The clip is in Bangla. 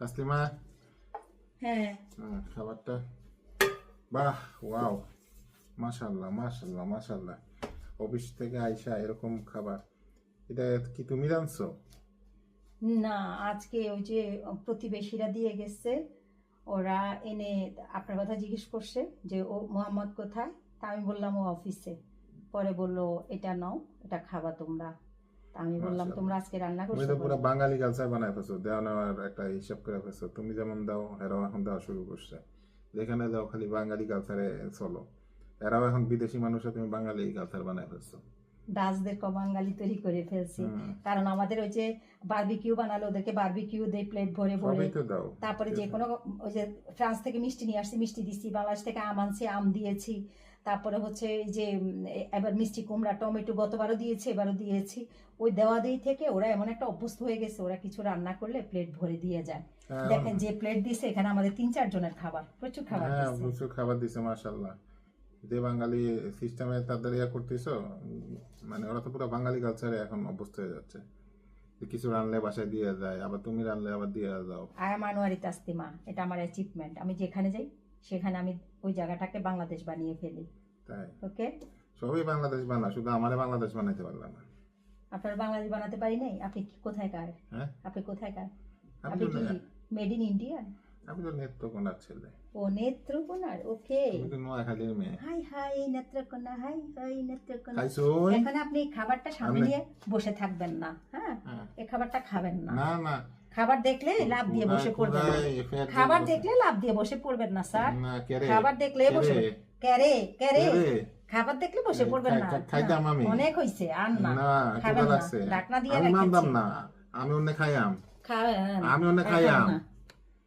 তাসলিমা হ্যাঁ। হ্যাঁ, খাবারটা বাহ ওয়াও মাশাল্লাহ মাশাল্লাহ মাশাল্লাহ অফিস থেকে আইসা এরকম খাবার এটা কি তুমি রাঁধছো? না আজকে ওই যে প্রতিবেশীরা দিয়ে গেছে ওরা এনে আপনার কথা জিজ্ঞেস করছে যে ও মোহাম্মদ কোথায়? তা আমি বললাম ও অফিসে। পরে বলল এটা নাও এটা খাবা তোমরা। আমি বললাম তোমরা আজকে রান্না তুমি করছ তো পুরো বাঙালি কালচার বানায় ফেলছো দেওয়া নেওয়ার একটা হিসাব করে ফেছো তুমি যেমন দাও এরাও এখন দেওয়া শুরু করছে। যেখানে দাও খালি বাঙালি কালচারে চলো। এরাও এখন বিদেশি মানুষের তুমি বাঙালি কালচার বানায় ফেলছো। ডাচদের বাঙালি তৈরি করে ফেলছি। কারণ আমাদের ওই যে বারবিকিউ বানালো ওদেরকে বারবিকিউ দেই প্লেট ভরে ভরে। তারপরে যে কোনো ওই যে ফ্রান্স থেকে মিষ্টি নিয়ে আসছি মিষ্টি দিচ্ছি বাংলাদেশ থেকে আম আনছি আম দিয়েছি। তারপরে হচ্ছে এই যে এবার মিষ্টি কুমড়া টমেটো গতবারও দিয়েছি এবারও দিয়েছি। ওই দেওয়া দেই থেকে ওরা এমন একটা অভ্যস্ত হয়ে গেছে ওরা কিছু রান্না করলে প্লেট ভরে দিয়ে যায়। হ্যাঁ, দেখেন যে প্লেট দিছে এখানে আমাদের তিন চার জনের খাবার প্রচুর খাবার হ্যাঁ প্রচুর খাবার দিছে মাশাল্লাহ যে বাঙালি সিস্টেমে তাদের ইয়া করতেছ মানে ওরা তো পুরো বাঙালি কালচারে এখন অভ্যস্ত হয়ে যাচ্ছে। কিছু রানলে বাসায় দিয়ে যায় আবার তুমি রানলে আবার দিয়ে যাও। আয়াম আনোয়ারি তাস্তিমা এটা আমার অ্যাচিভমেন্ট আমি যেখানে যাই সেখানে আমি ওই জায়গাটাকে বাংলাদেশ বানিয়ে ফেলি। তাই? ওকে সবই বাংলাদেশ বানা শুধু আমারে বাংলাদেশ বানাইতে পারলাম না। আপনার বাংলাদেশ বানাতে পারি নাই? আপনি কোথায় কার? হ্যাঁ? আপনি কোথায় কার? আপনি কি মেড ইন ইন্ডিয়ান আমি তো নেত্রকোনার ছেলে। ও নেত্রকোনার ওকে। তুমি তো নোয়াখালীর মেয়ে। High high Netrokona high high Netrokona. এখন আপনি খাবারটা সামনে নিয়ে বসে থাকবেন না হ্যাঁ? হ্যাঁ। এই খাবারটা খাবেন না। না না। খাবার দেখলে লাভ দিয়ে বসে পড়বেন না। খাবার দেখলে লাভ দিয়ে বসে পড়বেন না স্যার। খাবার দেখলে বসে কেরে? ক্যারে ক্যারে কেরে? খাবার দেখলে বসে পড়বেন না। খাই- খাইতাম আমি। অনেক হইছে আর না। না খাবেন না। লাগছে। ডাকনা দিয়ে আমি মানতাম রেখেছি। না। আমি অন্য খাইয়াম। খাবেন। আমি অন্য খাইয়াম।